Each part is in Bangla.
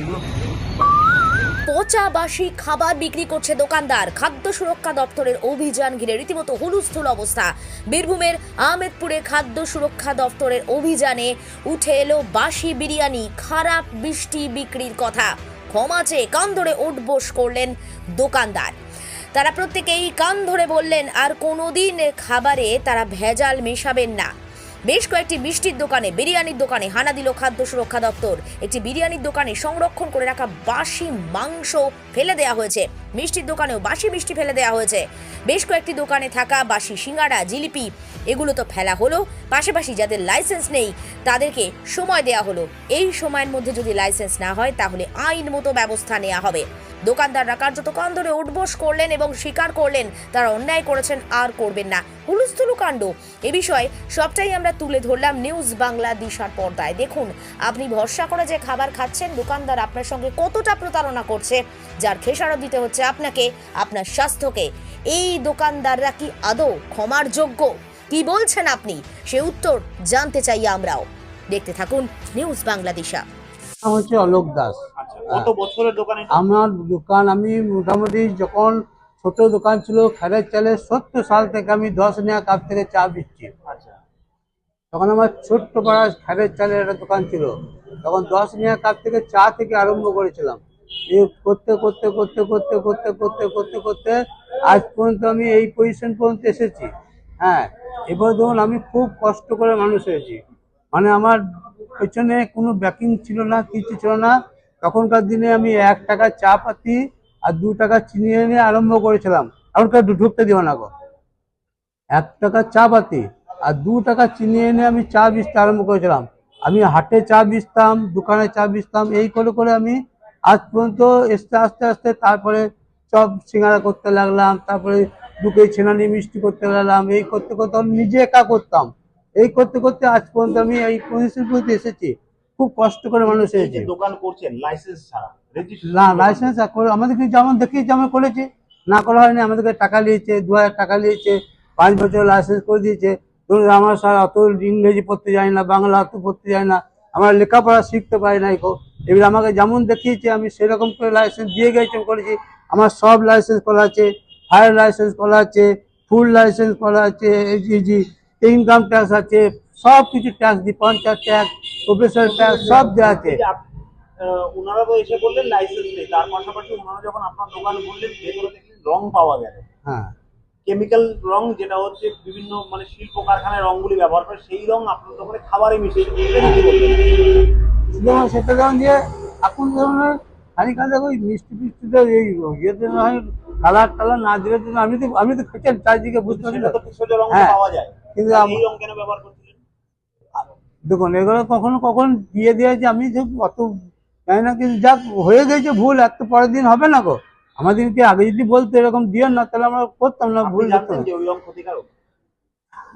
এগুলো পচা বাসি খাবার বিক্রি করছে দোকানদার। খাদ্য সুরক্ষা দপ্তরের অভিযান ঘিরে রীতিমতো হুলুস্থুল অবস্থা। বীরভূমের আহমেদপুরে খাদ্য সুরক্ষা দপ্তরের অভিযানে উঠে এলো বাসি বিরিয়ানি, খারাপ বৃষ্টি বিক্রির কথা। ক্ষমা চেয়ে কান ধরে উঠবোস করলেন দোকানদার। তারা প্রত্যেকেই কান ধরে বললেন, আর কোনোদিন খাবারে তারা ভেজাল মেশাবেন না। বেশ কয়েকটি মিষ্টির দোকানে, বিরিয়ানির দোকানে হানা দিল খাদ্য সুরক্ষা দপ্তর। একটি বিরিয়ানির দোকানে সংরক্ষণ করে রাখা বাসি মাংস ফেলে দেওয়া হয়েছে। মিষ্টির দোকানেও বাসি মিষ্টি ফেলে দেওয়া হয়েছে। বেশ কয়েকটি দোকানে থাকা বাসি সিঙ্গাড়া, জিলিপি, এগুলো তো ফেলা হলো। পাশাপাশি যাদের লাইসেন্স নেই, তাদেরকে সময় দেওয়া হলো। এই সময়ের মধ্যে যদি লাইসেন্স না হয়, তাহলে আইন মতো ব্যবস্থা নেওয়া হবে। দোকানদাররা কার্যত কান ধরে উঠবোস করলেন এবং স্বীকার করলেন। তারা অন্যায় করেছেন, আর করবেন না। হুলুস্থুলু কাণ্ড। এ বিষয়ে সবটাই আমরা তুলে ধরলাম নিউজ বাংলা দিশার পর্দায়। দেখুন, আপনি ভরসা করে যে খাবার খাচ্ছেন, দোকানদার আপনার সঙ্গে কতটা প্রতারণা করছে, যার খেসারত দিতে হচ্ছে আপনাকে, আপনার স্বাস্থ্যকে। এই দোকানদাররা কি আদৌ ক্ষমার যোগ্য? কি বলছেন আপনি? সে উত্তর জানতে চাই আমরাও। দেখতে থাকুন নিউজ বাংলা দিশা। নাম হচ্ছে অলোক দাস। আচ্ছা কত বছরের দোকানে আমার দোকান আমি মোটামুটি যখন ছোট দোকান ছিল খেরের চালে সত্তর সাল থেকে আমি দশ নেওয়া কাপ থেকে চা দিচ্ছি আচ্ছা। তখন আমার ছোট্ট পাড়া খেরের চালের একটা দোকান ছিল। তখন দশ নেওয়া কাপ থেকে চা থেকে আরম্ভ করেছিলাম। এই করতে করতে করতে করতে করতে করতে করতে করতে আজ পর্যন্ত আমি এই পজিশন পর্যন্ত এসেছি। হ্যাঁ এবার ধরুন আমি খুব কষ্ট করে মানুষ হয়েছি। মানে আমার পেছনে কোনো ব্যাকিং ছিল না, কিছু ছিল না। তখনকার দিনে আমি এক টাকা চা পাতি আর দু টাকা চিনি এনে আরম্ভ করেছিলাম। এখনকার ঢুকতে দিও না গো। এক টাকা চা পাতি আর দু টাকা চিনি এনে আমি চা বেচতে আরম্ভ করেছিলাম। আমি হাটে চা বেচতাম, দোকানে চা বেচতাম, এই করে করে আমি আজ পর্যন্ত আস্তে আস্তে আস্তে তারপরে চপ সিঙ্গারা করতে লাগলাম, তারপরে দুকে ছেনানি মিষ্টি করতে লাগলাম, এই করতে করতে নিজে একা করতাম। এই করতে করতে আজ পর্যন্ত আমি এই পজিশন পর্যন্ত এসেছি। খুব কষ্ট করে মানুষ এসেছে। দোকান করছেন লাইসেন্স ছাড়া না লাইসেন্স আমাদেরকে যেমন দেখিয়েছে আমরা করেছি। না করা হয়নি আমাদেরকে টাকা নিয়েছে দু হাজার টাকা নিয়েছে পাঁচ বছর লাইসেন্স করে দিয়েছে। ধরুন আমার স্যার অত ইংরেজি পড়তে যায় না বাংলা অত পড়তে যায় না আমরা লেখাপড়া শিখতে পারি না এগো এবার আমাকে যেমন দেখিয়েছে আমি সেরকম করে লাইসেন্স দিয়ে গেছি করেছি। আমার সব লাইসেন্স করা আছে ফায়ার লাইসেন্স করা আছে ফুল লাইসেন্স করা আছে জি ইনকাম ট্যাক্স আছে সব কিছু ট্যাক্স দিই পঞ্চায়েত ট্যাক্স প্রফেসর ট্যাক্স সব দেওয়া আছে। ওনারা তো এসে বললেন লাইসেন্স নেই তার পাশাপাশি ওনারা যখন আপনার দোকান বললেন ভেতরে দেখলেন রং পাওয়া গেল হ্যাঁ। কেমিক্যাল রং যেটা হচ্ছে বিভিন্ন মানে শিল্প কারখানায় রংগুলি ব্যবহার করে সেই রং আপনার দোকানে খাবারে বলবেন যেমন সেটা যেমন যে এখন ধরনের খানিক খানিক ওই মিষ্টি ফিষ্টিতে এই ইয়েতে না হয় কালার টালার না দিলে আমি তো আমি তো খেয়েছি চারদিকে বুঝতে পারি হ্যাঁ। পাওয়া যায়। কিন্তু দেখুন এগুলো কখনো কখন দিয়ে দিয়েছে আমি যে অত জানি না কিন্তু যাক হয়ে গেছে ভুল এত পরের দিন হবে না গো। আমাদেরকে আগে যদি বলতো এরকম দিও না তাহলে আমরা করতাম না ভুল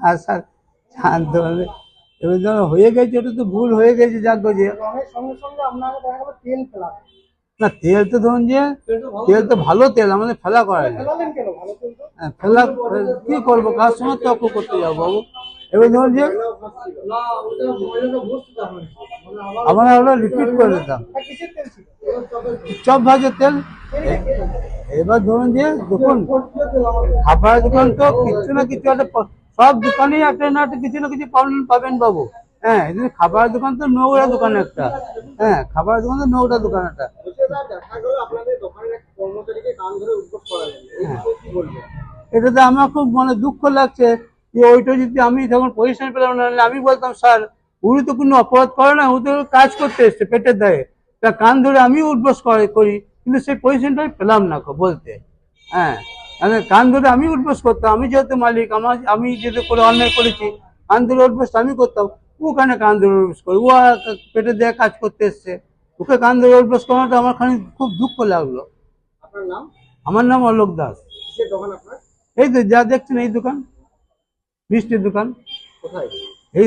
আর স্যার জানতে এবার যখন হয়ে গেছে ওটা তো ভুল হয়ে গেছে যাক গো যে। না তেল তো ধরুন যে তেল তো ভালো তেল আমাদের ফেলা করে না হ্যাঁ, ফেলা কি করব? কার সঙ্গে তর্ক করতে যাব বাবু? এবার ধরুন যে আমরা হলো রিপিট করে দিতাম। চপ ভাজের তেল। এবার ধরুন যে দেখুন খাবার দোকান তো কিছু না কিছু একটা সব দোকানেই একটা না একটা কিছু না কিছু প্রবলেম পাবেন বাবু। হ্যাঁ খাবার দোকান তো নোংরা দোকান একটা। হ্যাঁ খাবার দোকান তো নোংরা দোকান একটা। এটাতে আমার খুব মানে দুঃখ লাগছে যে ওইটা যদি আমি যখন পজিশন পেলাম না আমি বলতাম, স্যার, উনি তো কোনো অপরাধ করে না ও তো কাজ করতে এসছে পেটের দায়ে। তা কান ধরে আমি উঠবস করি কিন্তু সেই পজিশনটাই পেলাম না বলতে। হ্যাঁ মানে কান ধরে আমি উঠবস করতাম, আমি যেহেতু মালিক, আমার, আমি যেহেতু করে অন্যায় করেছি, কান ধরে উঠবস আমি করতাম, ও ওখানে কান ধরে উঠবস করি? ও পেটের দেয়ে কাজ করতে এসছে। ওকে কান ধরে উঠবস করাটা আমার খানি খুব দুঃখ লাগল। নাম? আমার নাম অলোক দাস। কিসের দোকান আপনার? এই তো যা দেখছেন এই দোকান মিষ্টির দোকান। এই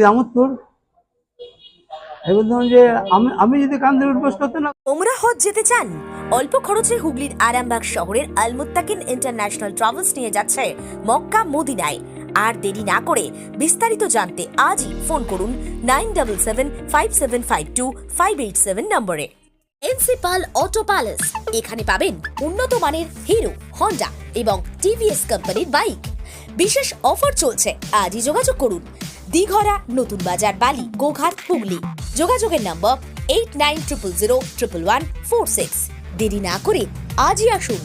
ধরুন যে আমি আমি যদি না ওমরা হজ যেতে চান? অল্প খরচে হুগলির আরামবাগ শহরের আলমুত্তাকিন ইন্টারন্যাশনাল ট্রাভেলস নিয়ে যাচ্ছে মক্কা মদিনায়। আর দেরি না করে বিস্তারিত জানতে আজই ফোন করুন nine double seven five seven five two five eight seven নম্বরে। এনসিপাল অটো প্যালেস, এখানে পাবেন উন্নত মানের হিরো, হন্ডা এবং টিভিএস কোম্পানির বাইক। বিশেষ অফার চলছে, আজই যোগাযোগ করুন। দিঘরা, নতুন বাজার, বালি, গোঘাট, হুগলি। যোগাযোগের number eight nine triple zero triple one four six দেরি না করে আজই আসুন।